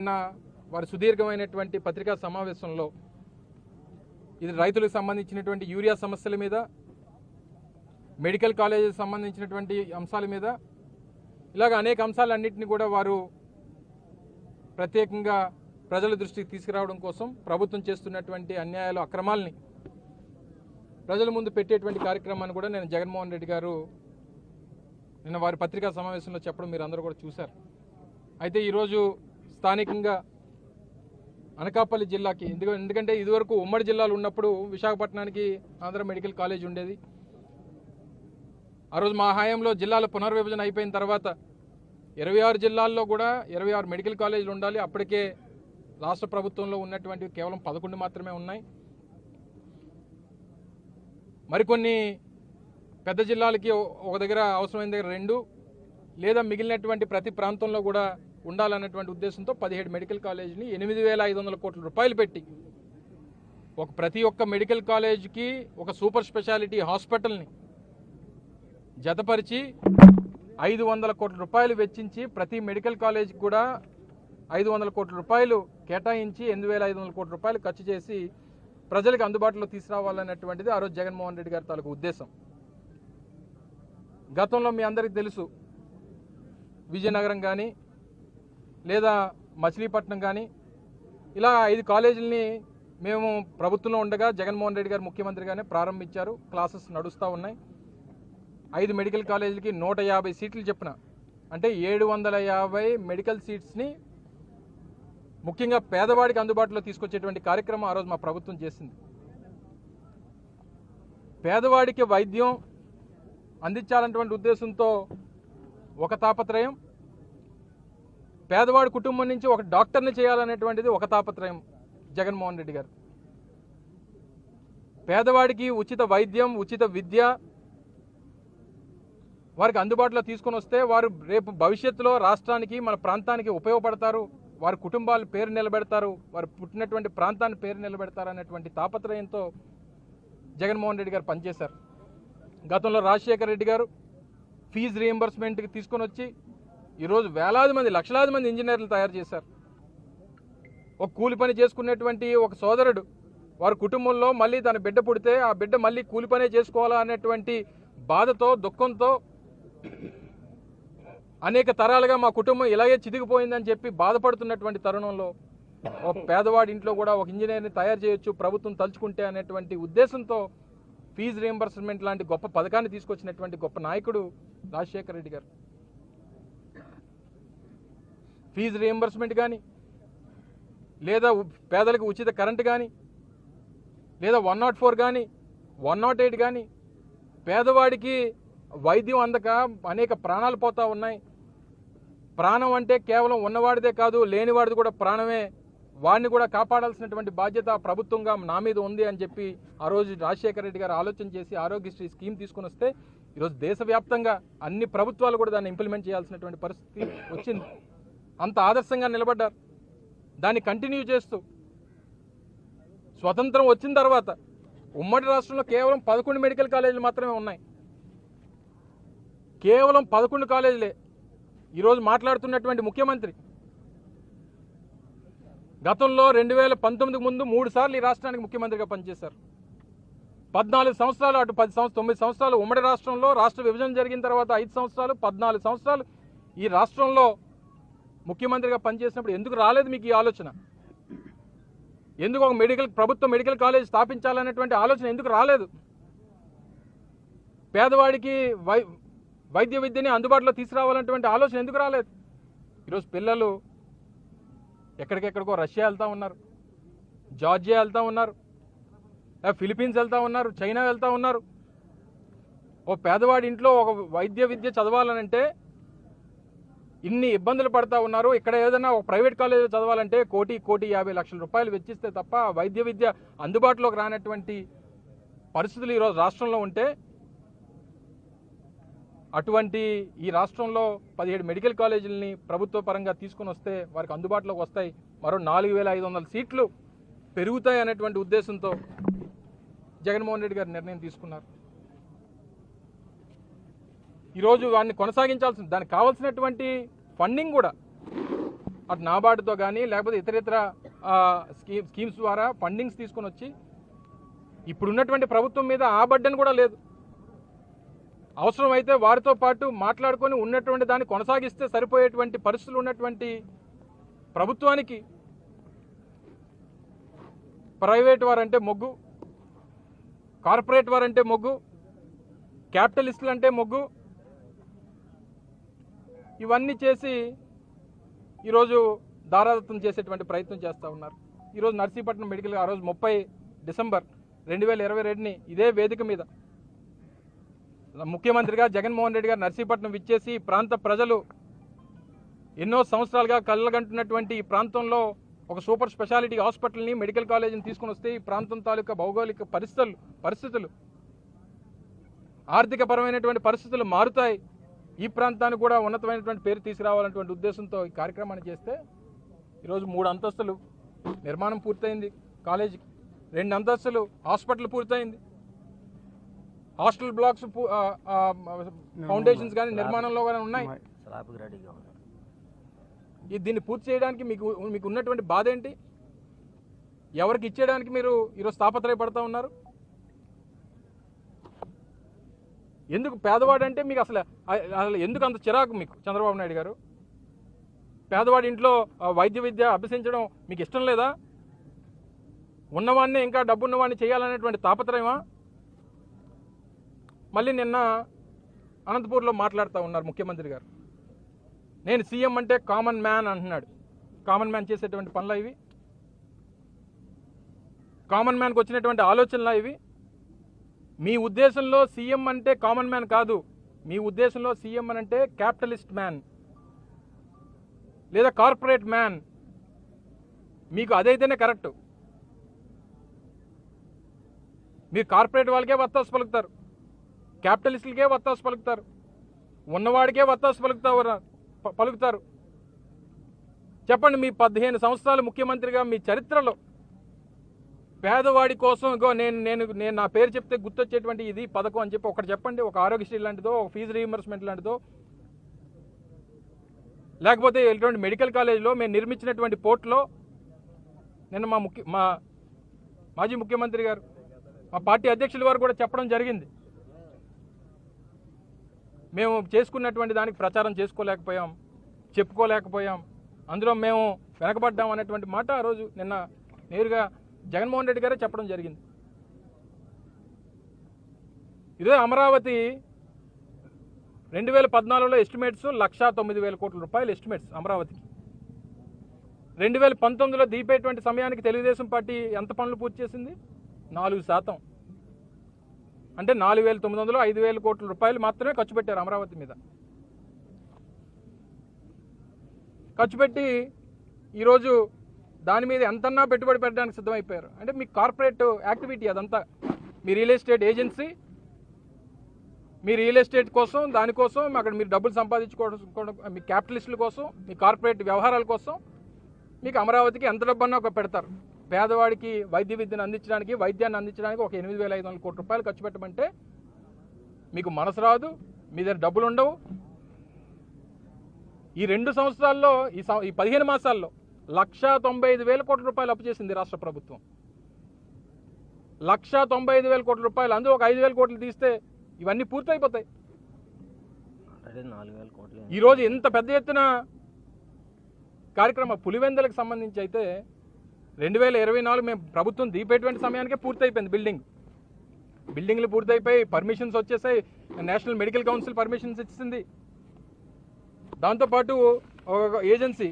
నిన్న వారి సుదీర్ఘమైనటువంటి పత్రికా సమావేశంలో ఇది రైతులకు సంబంధించినటువంటి యూరియా సమస్యల మీద మెడికల్ కాలేజీకి సంబంధించినటువంటి అంశాల మీద ఇలాగ అనేక అంశాలన్నింటినీ కూడా వారు ప్రత్యేకంగా ప్రజల దృష్టికి తీసుకురావడం కోసం ప్రభుత్వం చేస్తున్నటువంటి అన్యాయాలు అక్రమాలని ప్రజల ముందు పెట్టేటువంటి కార్యక్రమాన్ని కూడా నేను జగన్మోహన్ రెడ్డి గారు నిన్న వారి పత్రికా సమావేశంలో చెప్పడం మీరు అందరూ కూడా చూశారు. అయితే ఈరోజు స్థానికంగా అనకాపల్లి జిల్లాకి. ఎందుకు ఎందుకంటే ఇదివరకు ఉమ్మడి జిల్లాలు ఉన్నప్పుడు విశాఖపట్నానికి ఆంధ్ర మెడికల్ కాలేజ్ ఉండేది. ఆ రోజు మా హాయంలో జిల్లాల పునర్విభజన అయిపోయిన తర్వాత ఇరవై ఆరు జిల్లాల్లో కూడా ఇరవై ఆరు మెడికల్ కాలేజీలు ఉండాలి. అప్పటికే రాష్ట్ర ప్రభుత్వంలో ఉన్నటువంటివి కేవలం పదకొండు మాత్రమే ఉన్నాయి. మరికొన్ని పెద్ద జిల్లాలకి ఒక దగ్గర అవసరమైన దగ్గర రెండు లేదా మిగిలినటువంటి ప్రతి ప్రాంతంలో కూడా ఉండాలన్నటువంటి ఉద్దేశంతో పదిహేడు మెడికల్ కాలేజీని ఎనిమిది వేల ఐదు వందల కోట్ల రూపాయలు పెట్టి ఒక ప్రతి ఒక్క మెడికల్ కాలేజీకి ఒక సూపర్ స్పెషాలిటీ హాస్పిటల్ని జతపరిచి ఐదు వందల కోట్ల రూపాయలు వెచ్చించి ప్రతి మెడికల్ కాలేజీకి కూడా ఐదు వందల కోట్ల రూపాయలు కేటాయించి ఎనిమిది వేల ఐదు వందల కోట్ల రూపాయలు ఖర్చు చేసి ప్రజలకు అందుబాటులో తీసుకురావాలన్నటువంటిది ఆ రోజు జగన్మోహన్ రెడ్డి గారి తాలూకు ఉద్దేశం. గతంలో మీ అందరికీ తెలుసు విజయనగరం కానీ లేదా మచిలీపట్నం కానీ ఇలా ఐదు కాలేజీలని మేము ప్రభుత్వంలో ఉండగా జగన్మోహన్ రెడ్డి గారు ముఖ్యమంత్రిగానే ప్రారంభించారు. క్లాసెస్ నడుస్తూ ఉన్నాయి. ఐదు మెడికల్ కాలేజీలకి నూట యాభై సీట్లు చెప్పిన అంటే ఏడు వందల యాభై మెడికల్ సీట్స్ని ముఖ్యంగా పేదవాడికి అందుబాటులో తీసుకొచ్చేటువంటి కార్యక్రమం ఆ రోజు మా ప్రభుత్వం చేసింది. పేదవాడికి వైద్యం అందించాలన్నటువంటి ఉద్దేశంతో ఒక తాపత్రయం పేదవాడి కుటుంబం నుంచి ఒక డాక్టర్ని చేయాలనేటువంటిది ఒక తాపత్రయం జగన్మోహన్ రెడ్డి గారు. పేదవాడికి ఉచిత వైద్యం ఉచిత విద్య వారికి అందుబాటులో తీసుకొని వస్తే వారు రేపు భవిష్యత్తులో రాష్ట్రానికి మన ప్రాంతానికి ఉపయోగపడతారు. వారి కుటుంబాలు పేరు నిలబెడతారు. వారు పుట్టినటువంటి ప్రాంతాన్ని పేరు నిలబెడతారు అనేటువంటి తాపత్రయంతో జగన్మోహన్ రెడ్డి గారు పనిచేశారు. గతంలో రాజశేఖర రెడ్డి గారు ఫీజు రీఎంబర్స్మెంట్కి తీసుకొని వచ్చి ఈరోజు వేలాది మంది లక్షలాది మంది ఇంజనీర్లు తయారు చేశారు. ఒక కూలి పని చేసుకునేటువంటి ఒక సోదరుడు వారి కుటుంబంలో మళ్ళీ తన బిడ్డ పుడితే ఆ బిడ్డ మళ్ళీ కూలి పనే చేసుకోవాలా అనేటువంటి బాధతో దుఃఖంతో అనేక తరాలుగా మా కుటుంబం ఇలాగే చితికిపోయిందని చెప్పి బాధపడుతున్నటువంటి తరుణంలో ఒక పేదవాడి ఇంట్లో కూడా ఒక ఇంజనీర్ని తయారు చేయొచ్చు ప్రభుత్వం తలుచుకుంటే అనేటువంటి ఉద్దేశంతో ఫీజు రియంబర్స్మెంట్ లాంటి గొప్ప పథకాన్ని తీసుకొచ్చినటువంటి గొప్ప నాయకుడు రాజశేఖర రెడ్డి గారు. ఫీజు రియంబర్స్మెంట్ కానీ లేదా పేదలకు ఉచిత కరెంటు కానీ లేదా వన్ నాట్ ఫోర్ కానీ వన్ నాట్ ఎయిట్ కానీ పేదవాడికి వైద్యం అందక అనేక ప్రాణాలు పోతూ ఉన్నాయి. ప్రాణం అంటే కేవలం ఉన్నవాడిదే కాదు లేనివాడిది కూడా ప్రాణమే. వాడిని కూడా కాపాడాల్సినటువంటి బాధ్యత ప్రభుత్వంగా నా మీద ఉంది అని చెప్పి ఆ రోజు రాజశేఖర రెడ్డి గారు ఆలోచన చేసి ఆరోగ్యశ్రీ స్కీమ్ తీసుకొని వస్తే ఈరోజు దేశవ్యాప్తంగా అన్ని ప్రభుత్వాలు కూడా దాన్ని ఇంప్లిమెంట్ చేయాల్సినటువంటి పరిస్థితి వచ్చింది. అంత ఆదర్శంగా నిలబడ్డారు. దాన్ని కంటిన్యూ చేస్తూ స్వతంత్రం వచ్చిన తర్వాత ఉమ్మడి రాష్ట్రంలో కేవలం పదకొండు మెడికల్ కాలేజీలు మాత్రమే ఉన్నాయి. కేవలం పదకొండు కాలేజీలే. ఈరోజు మాట్లాడుతున్నటువంటి ముఖ్యమంత్రి గతంలో రెండు వేల పంతొమ్మిదికి ముందు మూడు సార్లు ఈ రాష్ట్రానికి ముఖ్యమంత్రిగా పనిచేశారు. పద్నాలుగు సంవత్సరాలు అటు పది సంవత్సరం తొమ్మిది సంవత్సరాలు ఉమ్మడి రాష్ట్రంలో రాష్ట్ర విభజన జరిగిన తర్వాత ఐదు సంవత్సరాలు పద్నాలుగు సంవత్సరాలు ఈ రాష్ట్రంలో ముఖ్యమంత్రిగా పనిచేసినప్పుడు ఎందుకు రాలేదు మీకు ఈ ఆలోచన? ఎందుకు ఒక మెడికల్ ప్రభుత్వ మెడికల్ కాలేజ్ స్థాపించాలనేటువంటి ఆలోచన ఎందుకు రాలేదు? పేదవాడికి వై వైద్య విద్యని అందుబాటులో తీసుకురావాలనేటువంటి ఆలోచన ఎందుకు రాలేదు? ఈరోజు పిల్లలు ఎక్కడికెక్కడికో రష్యా వెళ్తూ ఉన్నారు జార్జియా వెళ్తూ ఉన్నారు ఫిలిప్పీన్స్ ఫిలిపీన్స్ వెళ్తూ ఉన్నారు చైనా వెళ్తూ ఉన్నారు. ఓ పేదవాడి ఇంట్లో ఒక వైద్య విద్య చదవాలనంటే ఇన్ని ఇబ్బందులు పడతా ఉన్నారు. ఇక్కడ ఏదైనా ఒక ప్రైవేట్ కాలేజ్ చదవాలంటే కోటి కోటి యాభై లక్షల రూపాయలు వెచ్చిస్తే తప్ప వైద్య విద్య అందుబాటులోకి రానటువంటి పరిస్థితులు ఈరోజు రాష్ట్రంలో ఉంటే అటువంటి ఈ రాష్ట్రంలో పదిహేడు మెడికల్ కాలేజీలని ప్రభుత్వ పరంగా తీసుకొని వస్తే వారికి అందుబాటులోకి వస్తాయి. మరో నాలుగు వేల ఐదు వందల సీట్లు పెరుగుతాయి అనేటువంటి ఉద్దేశంతో జగన్మోహన్ రెడ్డి గారు నిర్ణయం తీసుకున్నారు. ఈరోజు వాడిని కొనసాగించాల్సింది దానికి కావాల్సినటువంటి ఫండింగ్ కూడా అటు నాబార్డుతో కానీ లేకపోతే ఇతర ఇతర స్కీమ్ స్కీమ్స్ ద్వారా ఫండింగ్స్ తీసుకొని వచ్చి ఇప్పుడున్నటువంటి ప్రభుత్వం మీద ఆ కూడా లేదు. అవసరమైతే వారితో పాటు మాట్లాడుకొని ఉన్నటువంటి దాన్ని కొనసాగిస్తే సరిపోయేటువంటి పరిస్థితులు ఉన్నటువంటి ప్రభుత్వానికి ప్రైవేట్ వారంటే మొగ్గు కార్పొరేట్ వారంటే మొగ్గు క్యాపిటలిస్టులు అంటే మొగ్గు ఇవన్నీ చేసి ఈరోజు దారాదత్తం చేసేటువంటి ప్రయత్నం చేస్తూ ఉన్నారు. ఈరోజు నర్సీపట్నం మెడికల్ ఆ రోజు ముప్పై డిసెంబర్ రెండు వేల ఇరవై రెండుని ఇదే వేదిక మీద ముఖ్యమంత్రిగా జగన్మోహన్ రెడ్డి గారు నర్సీపట్నం విచ్చేసి ప్రాంత ప్రజలు ఎన్నో సంవత్సరాలుగా కళ్ళగంటున్నటువంటి ఈ ప్రాంతంలో ఒక సూపర్ స్పెషాలిటీ హాస్పిటల్ని మెడికల్ కాలేజీని తీసుకుని వస్తే ఈ ప్రాంతం తాలూకా భౌగోళిక పరిస్థితులు పరిస్థితులు ఆర్థికపరమైనటువంటి పరిస్థితులు మారుతాయి. ఈ ప్రాంతానికి కూడా ఉన్నతమైనటువంటి పేరు తీసుకురావాలన్నటువంటి ఉద్దేశంతో ఈ కార్యక్రమాన్ని చేస్తే ఈరోజు మూడు అంతస్తులు నిర్మాణం పూర్తయింది కాలేజీకి. రెండు అంతస్తులు హాస్పిటల్ పూర్తయింది. హాస్టల్ బ్లాక్స్ ఫౌండేషన్స్ కానీ నిర్మాణంలో కానీ ఉన్నాయి. ఈ దీన్ని పూర్తి చేయడానికి మీకు మీకు ఉన్నటువంటి బాధ ఏంటి? ఎవరికి ఇచ్చేయడానికి మీరు ఈరోజు తాపత్రయపడతా ఉన్నారు? ఎందుకు పేదవాడు అంటే మీకు అసలు అసలు ఎందుకు అంత చిరాకు మీకు చంద్రబాబు నాయుడు గారు? పేదవాడి ఇంట్లో వైద్య విద్య అభ్యసించడం మీకు ఇష్టం లేదా? ఉన్నవాడిని ఇంకా డబ్బు ఉన్నవాడిని చేయాలనేటువంటి తాపత్రయమా? మళ్ళీ నిన్న అనంతపూర్లో మాట్లాడుతూ ఉన్నారు ముఖ్యమంత్రి గారు. నేను సీఎం అంటే కామన్ మ్యాన్ అంటున్నాడు. కామన్ మ్యాన్ చేసేటువంటి పనులు ఇవి? కామన్ మ్యాన్కి వచ్చినటువంటి ఆలోచనలా ఇవి? మీ ఉద్దేశంలో సీఎం అంటే కామన్ మ్యాన్ కాదు. మీ ఉద్దేశంలో సీఎం అని అంటే క్యాపిటలిస్ట్ మ్యాన్. లేదా కార్పొరేట్ మ్యాన్. మీకు అదైతేనే కరెక్ట్. మీరు కార్పొరేట్ వాళ్ళకే వత్తాసు పలుకుతారు. క్యాపిటలిస్టులకే వత్తాసు పలుకుతారు. ఉన్నవాడికే వత్తాసు పలుకుతారు ప- పలుకుతారు. చెప్పండి మీ పదిహేను సంవత్సరాలు ముఖ్యమంత్రిగా మీ చరిత్రలో పేదవాడి కోసం ఇగో నేను నేను నేను నా పేరు చెప్తే గుర్తొచ్చేటువంటి ఇది పథకం అని చెప్పి ఒకటి చెప్పండి. ఒక ఆరోగ్యశ్రీ లాంటిదో ఒక ఫీజు రీఎంబర్స్మెంట్ లాంటిదో. లేకపోతే ఎటువంటి మెడికల్ కాలేజీలో మేము నిర్మించినటువంటి పోర్ట్లో నిన్న మా ముఖ్య మా మాజీ ముఖ్యమంత్రి గారు మా పార్టీ అధ్యక్షుల వారు కూడా చెప్పడం జరిగింది. మేము చేసుకున్నటువంటి దానికి ప్రచారం చేసుకోలేకపోయాం చెప్పుకోలేకపోయాం. అందులో మేము వెనకబడ్డాం అనేటువంటి మాట ఆ రోజు నిన్న నేరుగా జగన్మోహన్ రెడ్డి గారే చెప్పడం జరిగింది. ఇదే అమరావతి రెండు వేల పద్నాలుగులో ఎస్టిమేట్స్ లక్షా తొమ్మిది వేల కోట్ల రూపాయలు ఎస్టిమేట్స్ అమరావతికి. రెండు వేల పంతొమ్మిదిలో దీపేటువంటి సమయానికి తెలుగుదేశం పార్టీ ఎంత పనులు పూర్తి చేసింది? నాలుగు శాతం. అంటే నాలుగు వేల తొమ్మిది వందలు ఐదు వేల కోట్ల రూపాయలు మాత్రమే ఖర్చు పెట్టారు అమరావతి మీద. ఖర్చు పెట్టి ఈరోజు దాని మీద ఎంతన్నా పెట్టుబడి పెట్టడానికి సిద్ధమైపోయారు. అంటే మీ కార్పొరేట్ యాక్టివిటీ అదంతా. మీ రియల్ ఎస్టేట్ ఏజెన్సీ మీ రియల్ ఎస్టేట్ కోసం దానికోసం అక్కడ మీరు డబ్బులు సంపాదించుకోవడం మీ క్యాపిటలిస్టుల కోసం మీ కార్పొరేట్ వ్యవహారాల కోసం మీకు అమరావతికి ఎంత డబ్బన్నా ఒక పెడతారు. పేదవాడికి వైద్య విద్యను అందించడానికి వైద్యాన్ని అందించడానికి ఒక ఎనిమిది వేల ఐదు వందల కోట్ల రూపాయలు ఖర్చు పెట్టమంటే మీకు మనసు రాదు మీ దగ్గర డబ్బులు ఉండవు ఈ రెండు సంవత్సరాల్లో ఈ సం- ఈ పదిహేను మాసాల్లో లక్షా తొంభై ఐదు వేల కోట్ల రూపాయలు అప్పు చేసింది రాష్ట్ర ప్రభుత్వం. లక్షా తొంభై ఐదు వేల కోట్ల రూపాయలు అందులో ఒక ఐదు వేల కోట్లు తీస్తే ఇవన్నీ పూర్తయిపోతాయి. ఈరోజు ఇంత పెద్ద ఎత్తున కార్యక్రమం పులివెందులకు సంబంధించి అయితే రెండు వేల ఇరవై నాలుగు మేము ప్రభుత్వం దీపేటువంటి సమయానికే పూర్తయిపోయింది బిల్డింగ్. బిల్డింగ్లు పూర్తయిపోయి పర్మిషన్స్ వచ్చేసాయి నేషనల్ మెడికల్ కౌన్సిల్ పర్మిషన్స్ ఇచ్చింది. దాంతోపాటు ఒక agency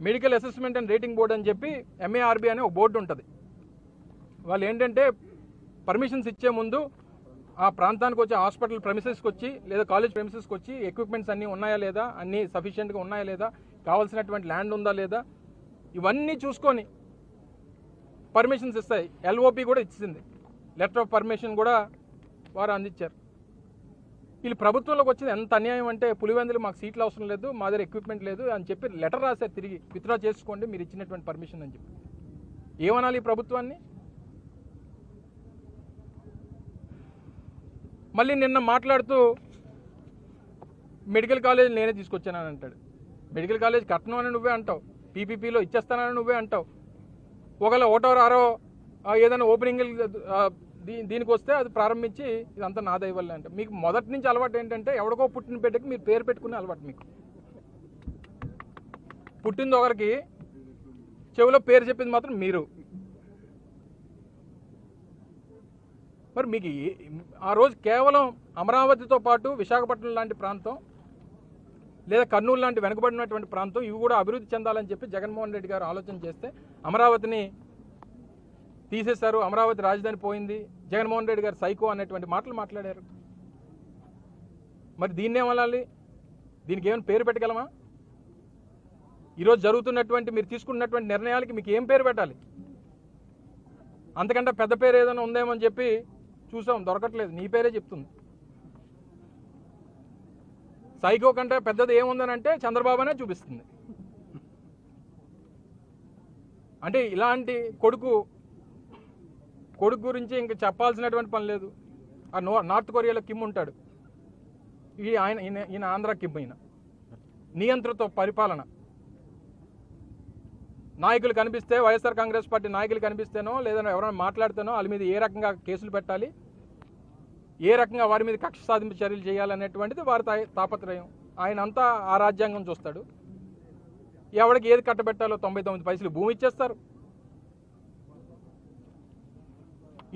medical assessment and rating board అని చెప్పి ఎంఏఆర్బి అనే ఒక బోర్డు ఉంటుంది. వాళ్ళు ఏంటంటే పర్మిషన్స్ ఇచ్చే ముందు ఆ ప్రాంతానికి వచ్చి హాస్పిటల్ ప్రెమిసెస్కి వచ్చి లేదా కాలేజ్ ప్రెమిసెస్కి వచ్చి ఎక్విప్మెంట్స్ అన్నీ ఉన్నాయా లేదా అన్నీ సఫిషియెంట్గా ఉన్నాయా లేదా కావాల్సినటువంటి ల్యాండ్ ఉందా లేదా ఇవన్నీ చూసుకొని పర్మిషన్స్ ఇస్తాయి. ఎల్ఓపి కూడా ఇచ్చింది. లెటర్ ఆఫ్ పర్మిషన్ కూడా వారు అందించారు. వీళ్ళు ప్రభుత్వంలోకి వచ్చింది ఎంత అన్యాయం అంటే పులివెందులు మాకు సీట్లు అవసరం లేదు మా దగ్గర ఎక్విప్మెంట్ లేదు అని చెప్పి లెటర్ రాశారు తిరిగి విత్డ్రా చేసుకోండి మీరు ఇచ్చినటువంటి పర్మిషన్ అని చెప్పి. ఏమనాలి ఈ ప్రభుత్వాన్ని? మళ్ళీ నిన్న మాట్లాడుతూ మెడికల్ కాలేజ్ నేనే తీసుకొచ్చానని అంటాడు. మెడికల్ కాలేజ్ కట్టను అని నువ్వే అంటావు పీపీపీలో ఇచ్చేస్తానని నువ్వే అంటావు. ఒకవేళ ఓటో రారో ఏదైనా ఓపెనింగ్ దీ దీనికి వస్తే అది ప్రారంభించి ఇదంతా నా దయ అంటే. మీకు మొదటి నుంచి అలవాటు ఏంటంటే ఎవడికో పుట్టిన బిడ్డకి మీరు పేరు పెట్టుకునే అలవాటు మీకు. పుట్టింది ఒకరికి చెవిలో పేరు చెప్పింది మాత్రం మీరు. మరి మీకు ఏ- ఆ రోజు కేవలం అమరావతితో పాటు విశాఖపట్నం లాంటి ప్రాంతం లేదా కర్నూలు లాంటి వెనుకబడినటువంటి ప్రాంతం ఇవి కూడా అభివృద్ధి చెందాలని చెప్పి జగన్మోహన్ రెడ్డి గారు ఆలోచన చేస్తే అమరావతిని తీసేశారు అమరావతి రాజధాని పోయింది. జగన్మోహన్ రెడ్డి గారు సైకో అనేటువంటి మాటలు మాట్లాడారు. మరి దీన్ని ఏమనాలి? దీనికి ఏమైనా పేరు పెట్టగలమా? ఈరోజు జరుగుతున్నటువంటి మీరు తీసుకున్నటువంటి నిర్ణయాలకి మీకు ఏం పేరు పెట్టాలి? అంతకంటే పెద్ద పేరు ఏదైనా ఉందేమో అని చెప్పి చూసాం దొరకట్లేదు. నీ పేరే చెప్తుంది. సైకో కంటే పెద్దది ఏముందని అంటే చంద్రబాబునే చూపిస్తుంది. అంటే ఇలాంటి కొడుకు కొడుకు గురించి ఇంకా చెప్పాల్సినటువంటి పని లేదు. ఆ నో నార్త్ కొరియాలో కిమ్ ఉంటాడు. ఈ ఆయన ఈయన ఈయన ఆంధ్ర కిమ్ ఈయన. నియంత్రిత పరిపాలన. నాయకులు కనిపిస్తే వైఎస్ఆర్ కాంగ్రెస్ పార్టీ నాయకులు కనిపిస్తేనో లేదా ఎవరైనా మాట్లాడితేనో వాళ్ళ మీద ఏ రకంగా కేసులు పెట్టాలి? ఏ రకంగా వారి మీద కక్ష సాధింపు చర్యలు చేయాలనేటువంటిది వారి తా- తాపత్రయం. ఆయన అంతా ఆ రాజ్యాంగం చూస్తాడు. ఎవరికి ఏది కట్టబెట్టాలో తొంభై తొమ్మిది పైసలు భూమి ఇచ్చేస్తారు.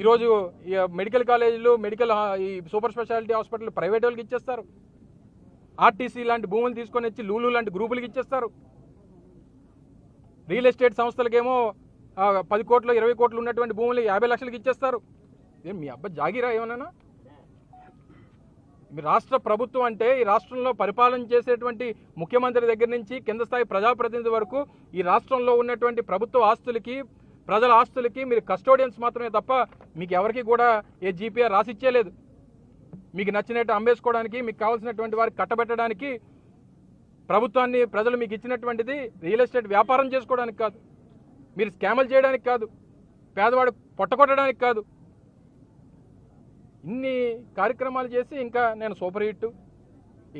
ఈరోజు ఈ మెడికల్ కాలేజీలు మెడికల్ ఈ సూపర్ స్పెషాలిటీ హాస్పిటల్ ప్రైవేట్ వాళ్ళకి ఇచ్చేస్తారు. ఆర్టీసీ లాంటి భూములు తీసుకొని వచ్చి లూలు లాంటి గ్రూపులకి ఇచ్చేస్తారు. రియల్ ఎస్టేట్ సంస్థలకేమో పది కోట్లు ఇరవై కోట్లు ఉన్నటువంటి భూములు యాభై లక్షలకి ఇచ్చేస్తారు. మీ అబ్బాయి జాగిరా ఏమన్నా మీ రాష్ట్ర ప్రభుత్వం అంటే ఈ రాష్ట్రంలో పరిపాలన చేసేటువంటి ముఖ్యమంత్రి దగ్గర నుంచి కింద స్థాయి ప్రజాప్రతినిధి వరకు ఈ రాష్ట్రంలో ఉన్నటువంటి ప్రభుత్వ ఆస్తులకి ప్రజల ఆస్తులకి మీరు కస్టోడియన్స్ మాత్రమే తప్ప మీకు ఎవరికి కూడా ఏ జీపీఆర్ రాసిచ్చేయలేదు మీకు నచ్చినట్టు అమ్మేసుకోవడానికి మీకు కావాల్సినటువంటి వారికి కట్టబెట్టడానికి ప్రభుత్వాన్ని ప్రజలు మీకు ఇచ్చినటువంటిది రియల్ ఎస్టేట్ వ్యాపారం చేసుకోవడానికి కాదు. మీరు స్కాములు చేయడానికి కాదు. పేదవాడు పొట్టగొట్టడానికి కాదు. ఇన్ని కార్యక్రమాలు చేసి ఇంకా నేను సూపర్ హిట్.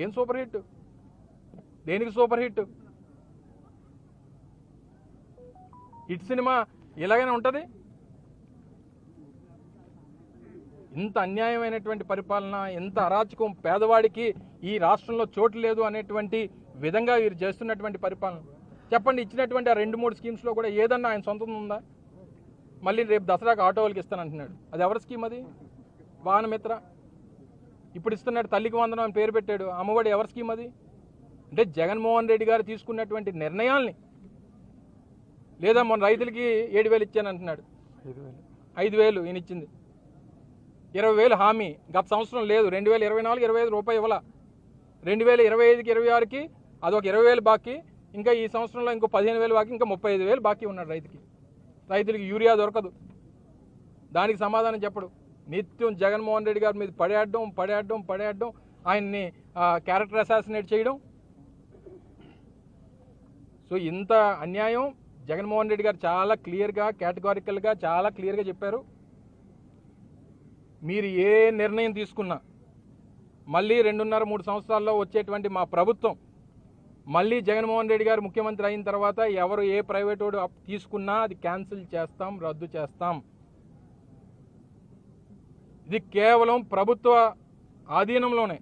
ఏం సూపర్ హిట్? దేనికి సూపర్ హిట్? హిట్ సినిమా ఇలాగనే ఉంటుంది? ఇంత అన్యాయమైనటువంటి పరిపాలన ఎంత అరాచకం పేదవాడికి ఈ రాష్ట్రంలో చోటు లేదు అనేటువంటి విధంగా వీరు చేస్తున్నటువంటి పరిపాలన. చెప్పండి ఇచ్చినటువంటి ఆ రెండు మూడు స్కీమ్స్లో కూడా ఏదన్నా ఆయన సొంతం ఉందా? మళ్ళీ రేపు దసరాకు ఆటో వాళ్ళకి ఇస్తానంటున్నాడు. అది ఎవరి స్కీమ్ అది? వాహనమిత్ర? ఇప్పుడు ఇస్తున్నాడు తల్లికి వందనం అని పేరు పెట్టాడు. అమ్మఒడి ఎవరి స్కీమ్ అది? అంటే జగన్మోహన్ రెడ్డి గారు తీసుకున్నటువంటి నిర్ణయాల్ని లేదా మొన్న రైతులకి ఏడు వేలు ఇచ్చాను అంటున్నాడు. ఐదు వేలు. ఈయన ఇచ్చింది. ఇరవై వేలు హామీ. గత సంవత్సరం లేదు. రెండు వేల ఇరవై నాలుగు ఇరవై ఐదు రూపాయి ఇవ్వాల. రెండు వేల ఇరవై ఐదుకి ఇరవై ఆరుకి అదొక ఇరవై వేలు బాకీ. ఇంకా ఈ సంవత్సరంలో ఇంకో పదిహేను వేలు బాకీ ఇంకా ముప్పై ఐదు వేలు బాకీ ఉన్నాడు రైతుకి. రైతులకి యూరియా దొరకదు. దానికి సమాధానం చెప్పడు. నిత్యం జగన్మోహన్ రెడ్డి గారి మీద పడేయడం పడేయడం పడేయడం ఆయన్ని క్యారెక్టర్ అసాసినేట్ చేయడం. సో ఇంత అన్యాయం. జగన్మోహన్ రెడ్డి గారు చాలా క్లియర్గా కేటగారికల్గా చాలా క్లియర్గా చెప్పారు. మీరు ఏ నిర్ణయం తీసుకున్నా మళ్ళీ రెండున్నర మూడు సంవత్సరాల్లో వచ్చేటువంటి మా ప్రభుత్వం మళ్ళీ జగన్మోహన్ రెడ్డి గారు ముఖ్యమంత్రి అయిన తర్వాత ఎవరు ఏ ప్రైవేట్ వాడు తీసుకున్నా అది క్యాన్సిల్ చేస్తాం రద్దు చేస్తాం. ఇది కేవలం ప్రభుత్వ ఆధీనంలోనే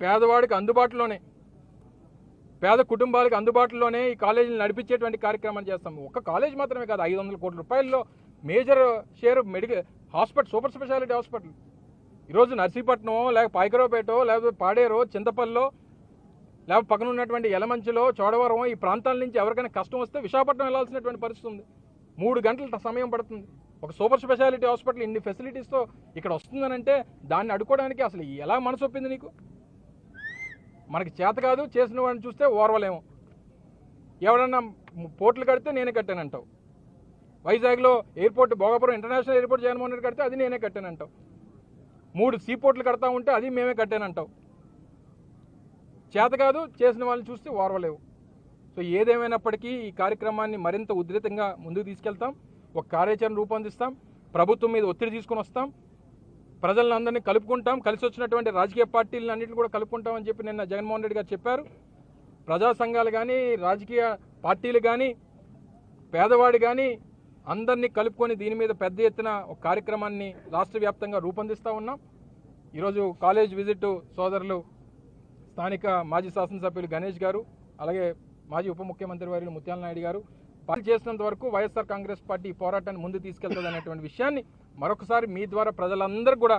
పేదవాడికి అందుబాటులోనే పేద కుటుంబాలకు అందుబాటులోనే ఈ కాలేజీని నడిపించేటువంటి కార్యక్రమాలు చేస్తాం. ఒక్క కాలేజ్ మాత్రమే కాదు ఐదు వందల కోట్ల రూపాయల్లో major share medical hospital super speciality hospital. ఈరోజు నర్సీపట్నం లేక పాయకరావుపేటో లేకపోతే పాడేరో చింతపల్లిలో లేకపోతే పక్కన ఉన్నటువంటి యలమంచిలో చోడవరం ఈ ప్రాంతాల నుంచి ఎవరికైనా కష్టం వస్తే విశాఖపట్నం వెళ్ళాల్సినటువంటి పరిస్థితి ఉంది. మూడు గంటల సమయం పడుతుంది. ఒక సూపర్ స్పెషాలిటీ హాస్పిటల్ ఇన్ని ఫెసిలిటీస్తో ఇక్కడ వస్తుందనంటే దాన్ని అడుకోవడానికి అసలు ఎలా మనసు ఒప్పింది నీకు? మనకి చేత కాదు చేసిన వాడిని చూస్తే ఓర్వలేము. ఎవడన్నా పోర్ట్లు కడితే నేనే కట్టానంటావు. వైజాగ్లో airport Bhogapuram international airport Jaganmohan Reddy కడితే అది నేనే కట్టానంటావు. మూడు సీ పోర్ట్లు కడతా ఉంటే అది మేమే కట్టానంటావు. చేత కాదు చేసిన వాళ్ళని చూస్తే ఓర్వలేవు. సో ఏదేమైనప్పటికీ ఈ కార్యక్రమాన్ని మరింత ఉధృతంగా ముందుకు తీసుకెళ్తాం. ఒక కార్యాచరణ రూపొందిస్తాం. ప్రభుత్వం మీద ఒత్తిడి తీసుకొని వస్తాం. ప్రజలందరినీ కలుపుకుంటాం. కలిసి వచ్చినటువంటి రాజకీయ పార్టీలను అన్నింటిని కూడా కలుపుకుంటామని చెప్పి నిన్న జగన్మోహన్ రెడ్డి గారు చెప్పారు. ప్రజా సంఘాలు కానీ రాజకీయ పార్టీలు కానీ పేదవాడు కానీ అందరినీ కలుపుకొని దీని మీద పెద్ద ఎత్తున ఒక కార్యక్రమాన్ని రాష్ట్ర వ్యాప్తంగా రూపొందిస్తూ ఉన్నాం. ఈరోజు కాలేజ్ విజిట్ సోదరులు స్థానిక మాజీ శాసనసభ్యులు గణేష్ గారు అలాగే మాజీ ఉప ముఖ్యమంత్రి వారి ముత్యాల నాయుడు గారు. పార్టీ చేసినంత వరకు వైఎస్ఆర్ కాంగ్రెస్ పార్టీ పోరాటాన్ని ముందు తీసుకెళ్తుంది అనేటువంటి విషయాన్ని మరొకసారి మీ ద్వారా ప్రజలందరూ కూడా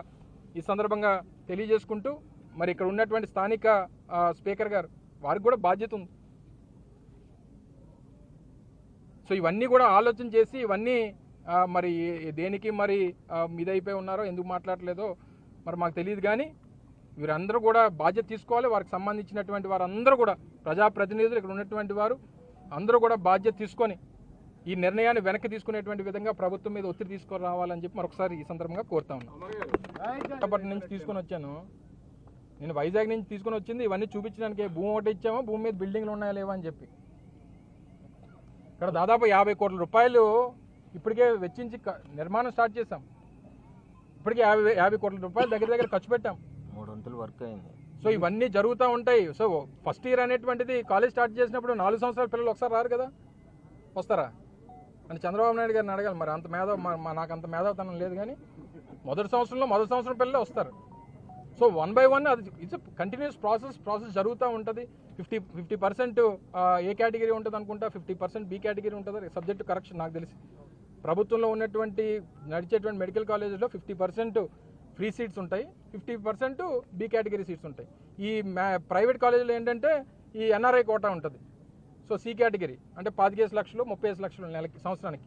ఈ సందర్భంగా తెలియజేసుకుంటూ మరి ఇక్కడ ఉన్నటువంటి స్థానిక స్పీకర్ గారు వారికి కూడా బాధ్యత ఉంది. సో ఇవన్నీ కూడా ఆలోచన చేసి ఇవన్నీ మరి దేనికి మరి మీదైపోయి ఇదైపోయి ఉన్నారో ఎందుకు మాట్లాడలేదో మరి మాకు తెలియదు కానీ వీరందరూ కూడా బాధ్యత తీసుకోవాలి. వారికి సంబంధించినటువంటి వారందరూ కూడా ప్రజాప్రతినిధులు ఇక్కడ ఉన్నటువంటి వారు అందరూ కూడా బాధ్యత తీసుకొని ఈ నిర్ణయాన్ని వెనక్కి తీసుకునేటువంటి విధంగా ప్రభుత్వం మీద ఒత్తిడి తీసుకొని రావాలని చెప్పి మరొకసారి ఈ సందర్భంగా కోరుతా ఉన్నాను నుంచి తీసుకొని వచ్చాను. నేను వైజాగ్ నుంచి తీసుకొని వచ్చింది. ఇవన్నీ చూపించడానికి. భూమి ఒకటి ఇచ్చామో. భూమి మీద బిల్డింగ్లు ఉన్నాయా లేవా అని చెప్పి. ఇక్కడ దాదాపు యాభై కోట్ల రూపాయలు ఇప్పటికే వెచ్చించి నిర్మాణం స్టార్ట్ చేశాం. ఇప్పటికే యాభై యాభై కోట్ల రూపాయలు దగ్గర దగ్గర ఖర్చు పెట్టాం. మూడు వంతులు వర్క్ అయింది. సో ఇవన్నీ జరుగుతూ ఉంటాయి. సో ఫస్ట్ ఇయర్ అనేటువంటిది కాలేజ్ స్టార్ట్ చేసినప్పుడు నాలుగు సంవత్సరాల పిల్లలు ఒకసారి రారు కదా. వస్తారా? అని చంద్రబాబు నాయుడు గారిని అడగాలి మరి అంత మేధావ నాకు అంత మేధావతనం లేదు కానీ మొదటి సంవత్సరంలో మొదటి సంవత్సరం పిల్లలే వస్తారు. సో వన్ బై వన్ అది ఇట్స్ కంటిన్యూస్ ప్రాసెస్ ప్రాసెస్ జరుగుతూ ఉంటుంది. Fifty fifty percent A category ఉంటుంది అనుకుంటా ఫిఫ్టీ పర్సెంట్ బి కేటగిరీ ఉంటుంది. సబ్జెక్ట్ కరెక్షన్ నాకు తెలిసి. ప్రభుత్వంలో ఉన్నటువంటి నడిచేటువంటి మెడికల్ కాలేజీలో ఫిఫ్టీ పర్సెంట్ ఫ్రీ సీట్స్ ఉంటాయి fifty percent B category seats ఉంటాయి. ఈ మ్యా ప్రైవేట్ కాలేజీలో ఏంటంటే ఈ ఎన్ఆర్ఐ కోటా ఉంటుంది. సో సి కేటగిరీ అంటే పాతికేసి లక్షలు ముప్పై లక్షలు నెలకి సంవత్సరానికి.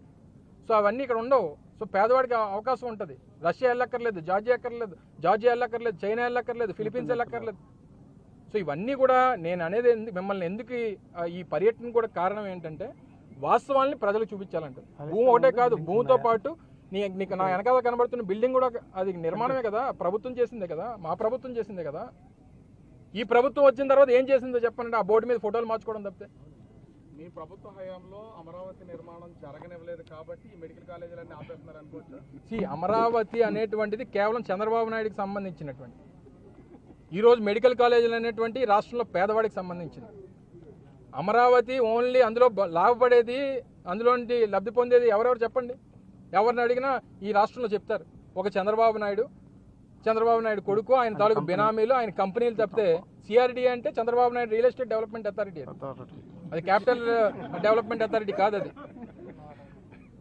సో అవన్నీ ఇక్కడ ఉండవు. సో పేదవాడికి అవకాశం ఉంటుంది. రష్యా వెళ్ళక్కర్లేదు జార్జియా ఎక్కర్లేదు జార్జియా వెళ్ళక్కర్లేదు చైనా వెళ్ళక్కర్లేదు ఫిలిపీన్స్ వెళ్ళక్కర్లేదు. సో ఇవన్నీ కూడా నేను అనేది మిమ్మల్ని ఎందుకు ఈ- పర్యటన కూడా కారణం ఏంటంటే వాస్తవాల్ని ప్రజలకు చూపించాలంట భూమి ఒకటే కాదు భూమితో పాటు నీ నీకు నా వెనకాల కనబడుతున్న బిల్డింగ్ కూడా అది నిర్మాణమే కదా ప్రభుత్వం చేసిందే కదా మా ప్రభుత్వం చేసిందే కదా. ఈ ప్రభుత్వం వచ్చిన తర్వాత ఏం చేసిందో చెప్పండి ఆ బోర్డు మీద ఫోటోలు మార్చుకోవడం తప్పితే. మీ ప్రభుత్వ హయాంలో అమరావతి నిర్మాణం జరగనివ్వలేదు కాబట్టి ఈ మెడికల్ కాలేజీలన్నీ ఆపేస్తున్నారు అనుకోవచ్చు? అమరావతి అనేటువంటిది కేవలం చంద్రబాబు నాయుడికి సంబంధించినటువంటి. ఈరోజు మెడికల్ కాలేజీలు అనేటువంటి రాష్ట్రంలో పేదవాడికి సంబంధించింది అమరావతి ఓన్లీ అందులో లాభపడేది అందులో లబ్ధి పొందేది ఎవరెవరు చెప్పండి? ఎవరిని అడిగినా ఈ రాష్ట్రంలో చెప్తారు. ఒక చంద్రబాబు నాయుడు చంద్రబాబు నాయుడు కొడుకు ఆయన తాలూకు బినామీలు ఆయన కంపెనీలు తప్పితే సిఆర్డీ అంటే Chandrababu Naidu real estate development authority అది. క్యాపిటల్ డెవలప్మెంట్ అథారిటీ కాదు అది.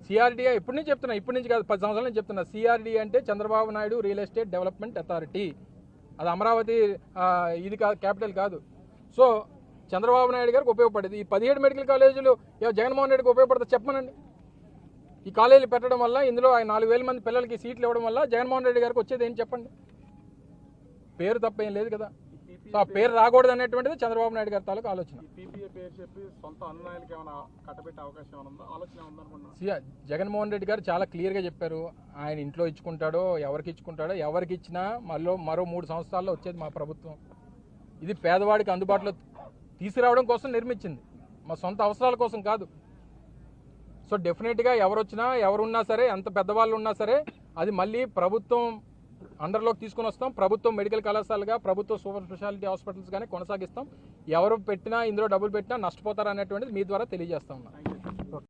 సిఆర్డీఏ ఇప్పటి నుంచి చెప్తున్నా ఇప్పటి నుంచి కాదు పది సంవత్సరాల నుంచి చెప్తున్నా. సిఆర్డీ అంటే Chandrababu Naidu real estate development authority. అది అమరావతి ఇది కాదు క్యాపిటల్ కాదు. సో చంద్రబాబు నాయుడు గారికి ఉపయోగపడేది. ఈ పదిహేడు మెడికల్ కాలేజీలు జగన్మోహన్ రెడ్డికి ఉపయోగపడతా చెప్పమనండి. ఈ కాలేజీలు పెట్టడం వల్ల ఇందులో ఆయన నాలుగు వేల మంది పిల్లలకి సీట్లు ఇవ్వడం వల్ల జగన్మోహన్ రెడ్డి గారికి వచ్చేది ఏం చెప్పండి? పేరు తప్ప ఏం లేదు కదా. సో ఆ పేరు రాకూడదు అనేటువంటిది చంద్రబాబు నాయుడు గారి తాలూకు ఆలోచన. జగన్మోహన్ రెడ్డి గారు చాలా క్లియర్గా చెప్పారు. ఆయన ఇంట్లో ఇచ్చుకుంటాడో ఎవరికి ఇచ్చుకుంటాడో ఎవరికి ఇచ్చినా మళ్ళీ మరో మూడు సంవత్సరాల్లో వచ్చేది మా ప్రభుత్వం. ఇది పేదవాడికి అందుబాటులో తీసుకురావడం కోసం నిర్మించింది. మా సొంత అవసరాల కోసం కాదు. సో డెఫినెట్గా ఎవరు వచ్చినా ఎవరున్నా సరే ఎంత పెద్దవాళ్ళు ఉన్నా సరే అది మళ్ళీ ప్రభుత్వం అండర్లోకి తీసుకొని వస్తాం. ప్రభుత్వం మెడికల్ కళాశాలగా ప్రభుత్వ సూపర్ స్పెషాలిటీ హాస్పిటల్స్ కానీ కొనసాగిస్తాం. ఎవరు పెట్టినా ఇందులో డబ్బులు పెట్టినా నష్టపోతారా అనేటువంటిది మీ ద్వారా తెలియజేస్తా ఉన్నాం.